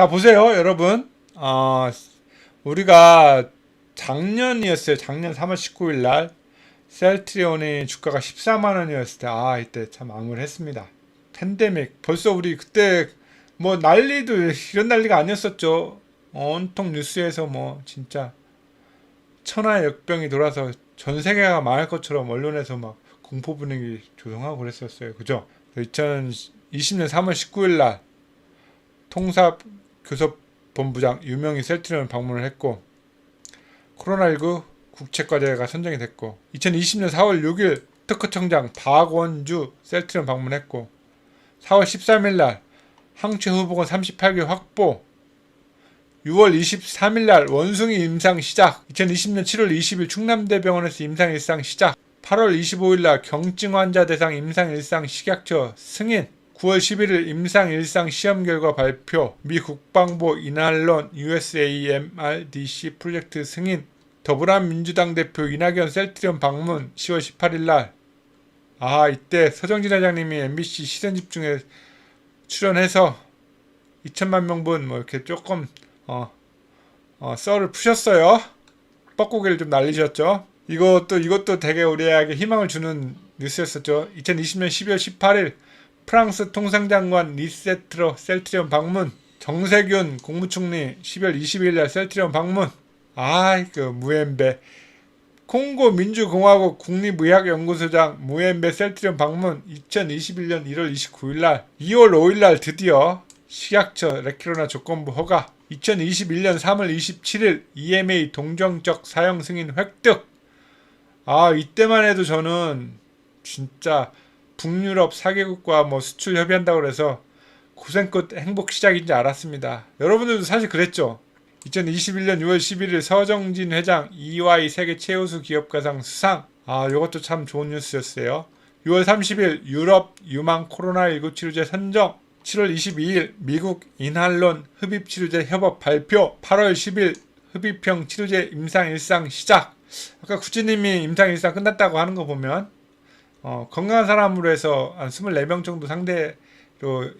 자 보세요 여러분. 어, 우리가 작년이었어요. 작년 3월 19일 날 셀트리온의 주가가 14만 원이었을 때 아 이때 참 암울 했습니다. 팬데믹. 벌써 우리 그때 뭐 난리도 이런 난리가 아니었었죠. 온통 뉴스에서 뭐 진짜 천하의 역병이 돌아서 전 세계가 망할 것처럼 언론에서 막 공포 분위기 조성하고 그랬었어요. 그죠? 2020년 3월 19일 날 통삽 교섭본부장 유명희 셀트리온 방문을 했고 코로나19 국책과제가 선정이 됐고 2020년 4월 6일 특허청장 박원주 셀트리온 방문했고 4월 13일 날 항체 후보군 38개 확보 6월 23일 날 원숭이 임상 시작 2020년 7월 20일 충남대병원에서 임상 일상 시작 8월 25일 날 경증 환자 대상 임상 일상 식약처 승인 9월 11일 임상 일상 시험 결과 발표, 미 국방부 이날론 USAMRDC 프로젝트 승인, 더불어민주당 대표 이낙연 셀트리온 방문 10월 18일 날. 아 이때 서정진 회장님이 MBC 시선 집중에 출연해서 2천만 명분 뭐 이렇게 조금 어, 어 썰을 푸셨어요. 뻐꾸기를 좀 날리셨죠. 이것도 이것도 되게 우리에게 희망을 주는 뉴스였었죠. 2020년 12월 18일 프랑스 통상장관 리세트로 셀트리온 방문 정세균 국무총리 10월 20일 날 셀트리온 방문. 아이 그 무엠베. 콩고 민주공화국 국립의학연구소장 무엠베 셀트리온 방문 2021년 1월 29일 날 2월 5일 날 드디어 식약처 레키로나 조건부 허가. 2021년 3월 27일 EMA 동정적 사용 승인 획득. 아 이때만 해도 저는 진짜 북유럽 4개국과 뭐 수출 협의한다고 그래서 고생 끝 행복 시작인 줄 알았습니다. 여러분들도 사실 그랬죠. 2021년 6월 11일 서정진 회장 EY 세계 최우수 기업가상 수상. 아, 이것도 참 좋은 뉴스였어요. 6월 30일 유럽 유망 코로나19 치료제 선정. 7월 22일 미국 인할론 흡입 치료제 협업 발표. 8월 10일 흡입형 치료제 임상 일상 시작. 아까 구찌님이 임상 일상 끝났다고 하는 거 보면 어, 건강한 사람으로 해서 한 24명 정도 상대로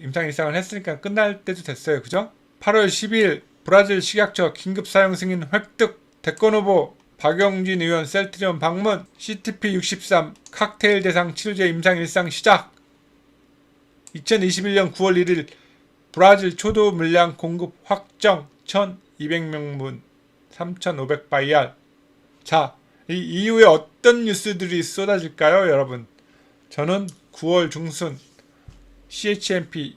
임상 일상을 했으니까 끝날 때도 됐어요. 그죠? 8월 10일 브라질 식약처 긴급 사용 승인 획득. 대권 후보 박영진 의원 셀트리온 방문. CTP63 칵테일 대상 치료제 임상 일상 시작. 2021년 9월 1일 브라질 초도 물량 공급 확정. 1200명분 3500바이알. 자, 이 이후에 어떤 뉴스들이 쏟아질까요, 여러분? 저는 9월 중순 CHMP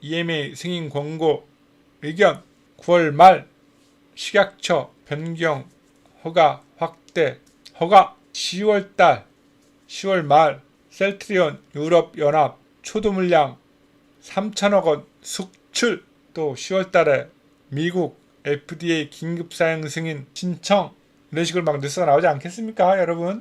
EMA 승인 권고 의견 9월 말 식약처 변경 허가 확대 허가 10월 달 10월 말 셀트리온 유럽 연합 초도 물량 3천억 원 수출 또 10월 달에 미국 FDA 긴급 사용 승인 신청 이런 식으로 막 뉴스가 나오지 않겠습니까, 여러분?